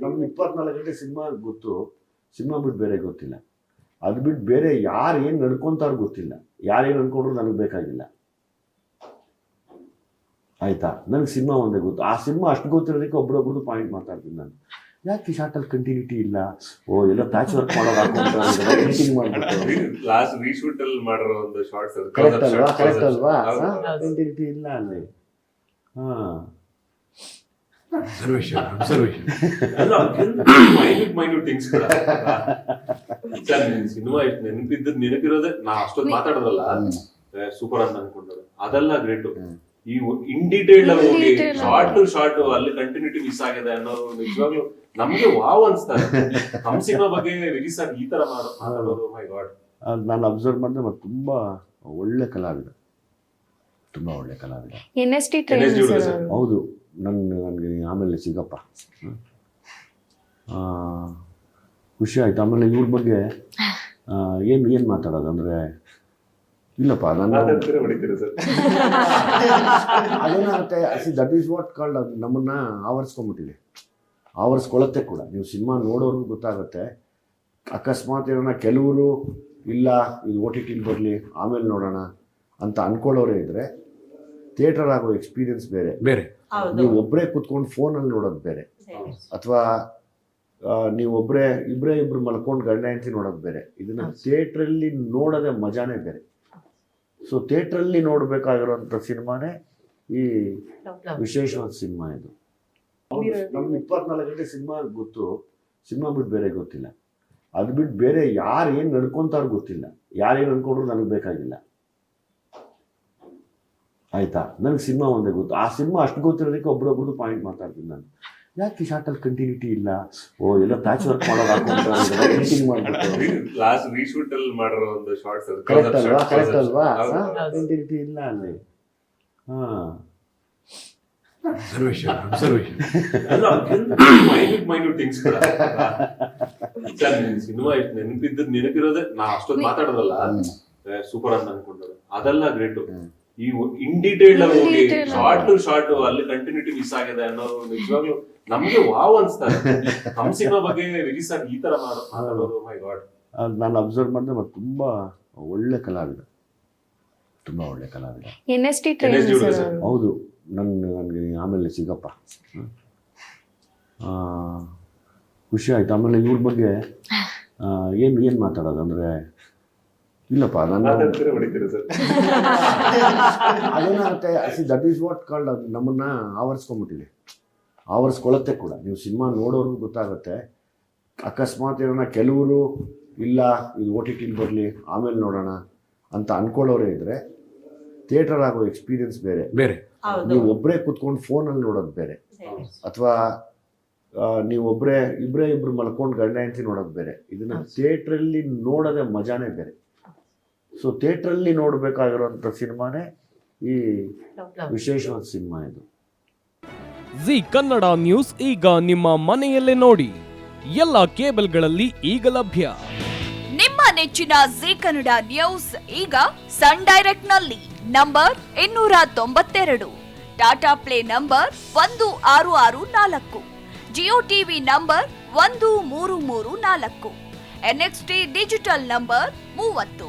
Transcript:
ನಮ್ಗೆ ಇಪ್ಪತ್ನಾಲ್ಕು ಗಂಟೆ ಸಿನಿಮಾ ಗೊತ್ತು. ಸಿನಿಮಾ ಬಿಟ್ಟು ಬೇರೆ ಗೊತ್ತಿಲ್ಲ. ಅದು ಬಿಟ್ಟು ಬೇರೆ ಯಾರು ಏನು ನಡ್ಕೊಂತಾರ ಗೊತ್ತಿಲ್ಲ. ಯಾರೇನು ಅನ್ಕೊಂಡ್ರು ನನಗೆ ಬೇಕಾಗಿಲ್ಲ. ಆಯ್ತಾ? ನನಗೆ ಸಿನಿಮಾ ಒಂದೇ ಗೊತ್ತು. ಆ ಸಿನಿಮಾ ಅಷ್ಟು ಗೊತ್ತಿರೋದಕ್ಕೆ ಒಬ್ರೊಬ್ರದ್ದು ಪಾಯಿಂಟ್ ಮಾತಾಡ್ತೀನಿ ನಾನು. ಯಾಕೆ ಶಾರ್ಟಲ್ಲಿ ಕಂಟಿನ್ಯೂಟಿ ಇಲ್ಲ? ಓ ಎಲ್ಲ ಪ್ಯಾಚ್ ವರ್ಕ್ ಮಾಡೋದು ಕರೆಕ್ಟ್ ಅಲ್ವಾ? ಕರೆಕ್ಟ್ ಅಲ್ವಾ. ಕಂಟಿನ್ಯೂಟಿ ಇಲ್ಲ ಅಲ್ಲಿ. ಹಾ. Observation observation minute minute things sir cinema ಇಷ್ಟು ನೆನಪಿದ್ದ ನೆನಪಿರೋದೇ ನಾ ಅಷ್ಟೊಂದು ಮಾತಾಡೋದಲ್ಲ. ಸೂಪರ್ ಅಂತ ಅನ್ಕೊಂಡ್ರೆ ಅದೆಲ್ಲ ಗ್ರೇಟ್ ಈ ಇನ್ ಡೀಟೇಲ್ ಆಗಿ ಹೋಗಿ ಶಾರ್ಟ್ ಟು ಶಾರ್ಟ್ ಅಲ್ಲಿ ಕಂಟಿನ್ಯೂಟಿ ಮಿಸ್ ಆಗಿದೆ ಅನ್ನೋದು ನಿಜವಾಗ್ಲೂ ನಮ್ಗೆ ವಾವ್ ಅನ್ಸ್ತಾರೆ ನಮ್ ಸಿನಿಮಾ ಬಗ್ಗೆ ರಿಲೀಸ್ ಆಗಿ ಈ ತರ ಮಾತಾಡೋದು ಮೈ ಗಾಡ್ ಅದು ನಾನು ಅಬ್ಸರ್ವ್ ಮಾಡಿದ್ರೆ ಮತ್ತೆ ತುಂಬಾ ಒಳ್ಳೆ ಕಲಾವಿದ. ತುಂಬಾ ಒಳ್ಳೆ ಕಲಾವಿದ. N S T. ಹೌದು. ನನ್ನ ನನಗೆ ಆಮೇಲೆ ಸಿಗಪ್ಪ. ಖುಷಿ ಆಯ್ತು. ಆಮೇಲೆ ಇವ್ರ ಬಗ್ಗೆ ಏನು ಏನು ಮಾತಾಡೋದು ಅಂದರೆ ಇಲ್ಲಪ್ಪ ನಾನು see that is what called ಅದು ನಮ್ಮನ್ನ ಆವರಿಸ್ಕೊಂಡ್ಬಿಟ್ಟಿದೆ. ಆವರಿಸ್ಕೊಳ್ಳುತ್ತೆ ಕೂಡ. ನೀವು ಸಿನಿಮಾ ನೋಡೋರ್ಗೂ ಗೊತ್ತಾಗುತ್ತೆ. ಅಕಸ್ಮಾತ್ ಏನೋ ಕೆಲವರು ಇಲ್ಲ ಇದು ಓ ಟಿ ಟಿಲಿ ಬರಲಿ ಆಮೇಲೆ ನೋಡೋಣ ಅಂತ ಅನ್ಕೊಳ್ಳೋರೇ ಇದ್ದರೆ ಥಿಯೇಟರ್ ಆಗೋ ಎಕ್ಸ್ಪೀರಿಯನ್ಸ್ ಬೇರೆ. ಬೇರೆ. ನೀವು ಒಬ್ಬರೇ ಕುತ್ಕೊಂಡು ಫೋನಲ್ಲಿ ನೋಡೋದು ಬೇರೆ. ಅಥವಾ ನೀವು ಒಬ್ಬರೇ ಇಬ್ಬರೇ ಇಬ್ಬರು ಮಲ್ಕೊಂಡು ಗಂಡ ಹೆಂಡತಿ ನೋಡೋದು ಬೇರೆ. ಇದನ್ನು ಥಿಯೇಟ್ರಲ್ಲಿ ನೋಡೋದೇ ಮಜಾನೇ ಬೇರೆ. ಸೊ ಥಿಯೇಟ್ರಲ್ಲಿ ನೋಡಬೇಕಾಗಿರೋಂಥ ಸಿನಿಮಾನೇ ಈ ವಿಶೇಷವಾದ ಸಿನಿಮಾ ಇದು. ನಮ್ಗೆ ಇಪ್ಪತ್ನಾಲ್ಕು ಗಂಟೆ ಸಿನಿಮಾ ಗೊತ್ತು. ಸಿನಿಮಾ ಬಿಟ್ಟು ಬೇರೆ ಗೊತ್ತಿಲ್ಲ. ಅದು ಬಿಟ್ಟು ಬೇರೆ ಯಾರು ಏನು ನಡ್ಕೊತಾರೋ ಗೊತ್ತಿಲ್ಲ. ಯಾರೇನು ಅನ್ಕೊಂಡ್ರು ನನಗೆ ಬೇಕಾಗಿಲ್ಲ. ಆಯ್ತಾ? ನನಗೆ ಸಿನಿಮಾ ಒಂದೇ ಗೊತ್ತು. ಆ ಸಿನಿಮಾ ಅಷ್ಟು ಗೊತ್ತಿರೋದಕ್ಕೆ ಒಬ್ರೊಬ್ರದ್ದು ಪಾಯಿಂಟ್ ಮಾತಾಡ್ತೀನಿ ನಾನು? ಯಾಕೆ ಶಾರ್ಟಲ್ಲಿ ಕಂಟಿನ್ಯೂಟಿ ಇಲ್ಲ? ಓ ಎಲ್ಲ ಪ್ಯಾಚ್ ವರ್ಕ್ ಮಾಡೋದು ಕರೆಕ್ಟ್ ಅಲ್ವಾ? ಕರೆಕ್ಟ್ ಅಲ್ವಾ? ಕಂಟಿನ್ಯೂಟಿ ಇಲ್ಲ ಅಲ್ಲಿ. ಹಾ. ಸಿನಿಮಾ ನೆನಪಿದ್ದ ನೆನಪಿರೋದೇ ನಾ ಅಷ್ಟೊಂದು ಮಾತಾಡೋದಲ್ಲ. ಸೂಪರ್ ಅಂತ ಅನ್ಕೊಂಡ್ರೆ ಅದೆಲ್ಲ ಗ್ರೇಟ್. ಈ ಇನ್ ಡೀಟೇಲ್ ಹೋಗಿ. ಶಾರ್ಟ್ ಟು ಶಾರ್ಟ್ ಅಲ್ಲಿ ಕಂಟಿನ್ಯೂಟಿ ಮಿಸ್ ಆಗಿದೆ ಅನ್ನೋದು ನಿಜವಾಗ್ಲೂ ನಮ್ಗೆ ವಾವ್ ಅನ್ಸ್ತಾರೆ ನಮ್ ಸಿನಿಮಾ ಬಗ್ಗೆ ರಿಲೀಸ್ ಆಗಿ ಈ ತರ ಮಾತಾಡೋದು ಮೈ ಗಾಡ್ ಅದು ನಾನು ಅಬ್ಸರ್ವ್ ಮಾಡಿದ್ರೆ ಮತ್ತೆ ತುಂಬಾ ಒಳ್ಳೆ ಕಲಾವಿದ. ತುಂಬಾ ಒಳ್ಳೆ ಕಲಾವಿದ. N S T. ಹೌದು. ನನ್ನ ನನಗೆ ಆಮೇಲೆ ಸಿಗಪ್ಪ. ಆ, ಖುಷಿ ಆಯ್ತು. ಆಮೇಲೆ ಇವ್ರ ಬಗ್ಗೆ ಏನು ಏನು ಮಾತಾಡೋದು? ಅಂದರೆ ಇಲ್ಲಪ್ಪ ನಾನು ಮಾತಾಡ್ತೀರಾ ಹೊಡಿತೀರಾ ಸರ್? ಅದೇನಾಗುತ್ತೆ see that is what called ಅದು ನಮ್ಮನ್ನ ಆವರಿಸ್ಕೊಂಡ್ಬಿಟ್ಟಿದೆ. ಆವರಿಸ್ಕೊಳ್ಳುತ್ತೆ ಕೂಡ. ನೀವು ಸಿನಿಮಾ ನೋಡೋರು ಗೊತ್ತಾಗುತ್ತೆ. ಅಕಸ್ಮಾತ್ ಏನೋ ಕೆಲವರು ಇಲ್ಲ ಇದು ಓ ಟಿ ಟಿಲಿ ಬರಲಿ ಆಮೇಲೆ ನೋಡೋಣ ಅಂತ ಅನ್ಕೊಳ್ಳೋರೇ ಇದ್ದರೆ ಥಿಯೇಟರ್ ಆಗೋ ಎಕ್ಸ್ಪೀರಿಯನ್ಸ್ ಬೇರೆ. ಬೇರೆ. ನೀವು ಒಬ್ಬರೇ ಕೂತ್ಕೊಂಡು ಫೋನಲ್ಲಿ ನೋಡೋದು ಬೇರೆ. ಅಥವಾ ನೀವು ಒಬ್ಬರೇ ಇಬ್ಬರೇ ಇಬ್ಬರು ಮಲ್ಕೊಂಡು ಗಂಡ ಹೆಂಡತಿ ನೋಡೋದು ಬೇರೆ. ಇದನ್ನ ಥಿಯೇಟ್ರಲ್ಲಿ ನೋಡೋದೇ ಮಜಾನೇ ಬೇರೆ. ಸೊ ಥಿಯೇಟ್ರಲ್ಲಿ ನೋಡಬೇಕಾಗಿರುವಂಥ ಸಿನಿಮಾನೇ ಈ ವಿಶೇಷವಾದ ಸಿನಿಮಾ ಇದು. ಜಿ ಕನ್ನಡ ನ್ಯೂಸ್ ಈಗ ನಿಮ್ಮ ಮನೆಯಲ್ಲೇ ನೋಡಿ. ಎಲ್ಲ ಕೇಬಲ್ಗಳಲ್ಲಿ ಈಗ ಲಭ್ಯ. ನಿಮ್ಮ ನೆಚ್ಚಿನ ಜಿ ಕನ್ನಡ ನ್ಯೂಸ್ ಈಗ ಸನ್ ಡೈರೆಕ್ಟ್ನಲ್ಲಿ ನಂಬರ್ ಇನ್ನೂರ ತೊಂಬತ್ತೆರಡು ಟಾಟಾ ಪ್ಲೇ ನಂಬರ್ ಒಂದು ಆರು ಆರು ನಾಲ್ಕು ಜಿಯೋ ಟಿವಿ ನಂಬರ್ ಒಂದು ಮೂರು ಮೂರು ನಾಲ್ಕು ಎನ್ಎಕ್ಸ್ಟಿ ಡಿಜಿಟಲ್ ನಂಬರ್ ಮೂವತ್ತು.